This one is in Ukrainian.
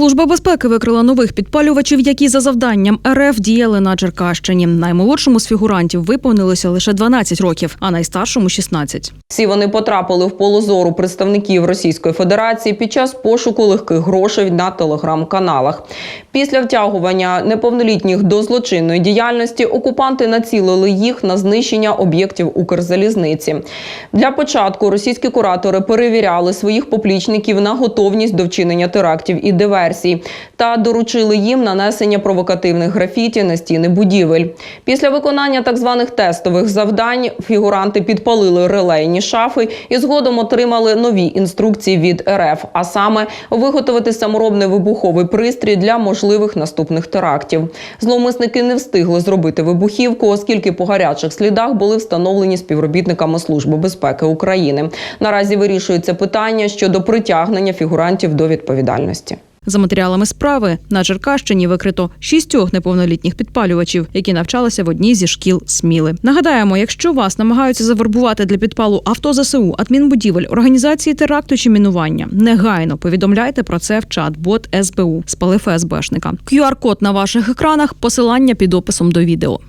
Служба безпеки викрила нових підпалювачів, які за завданням РФ діяли на Черкащині. Наймолодшому з фігурантів виповнилося лише 12 років, а найстаршому 16. Всі вони потрапили в поле зору представників Російської Федерації під час пошуку легких грошей на телеграм-каналах. Після втягування неповнолітніх до злочинної діяльності окупанти націлили їх на знищення об'єктів Укрзалізниці. Для початку російські куратори перевіряли своїх поплічників на готовність до вчинення терактів і диверсій та доручили їм нанесення провокативних графіті на стіни будівель. Після виконання так званих тестових завдань фігуранти підпалили релейні шафи і згодом отримали нові інструкції від РФ, а саме виготовити саморобний вибуховий пристрій для можливих наступних терактів. Зловмисники не встигли зробити вибухівку, оскільки по гарячих слідах були встановлені співробітниками Служби безпеки України. Наразі вирішується питання щодо притягнення фігурантів до відповідальності. За матеріалами справи на Черкащині викрито шістьох неповнолітніх підпалювачів, які навчалися в одній зі шкіл Сміли. Нагадаємо, якщо вас намагаються завербувати для підпалу авто ЗСУ, адмінбудівель, організації теракту чи мінування, негайно повідомляйте про це в чат-бот СБУ спали ФСБшника. QR-код на ваших екранах, посилання під описом до відео.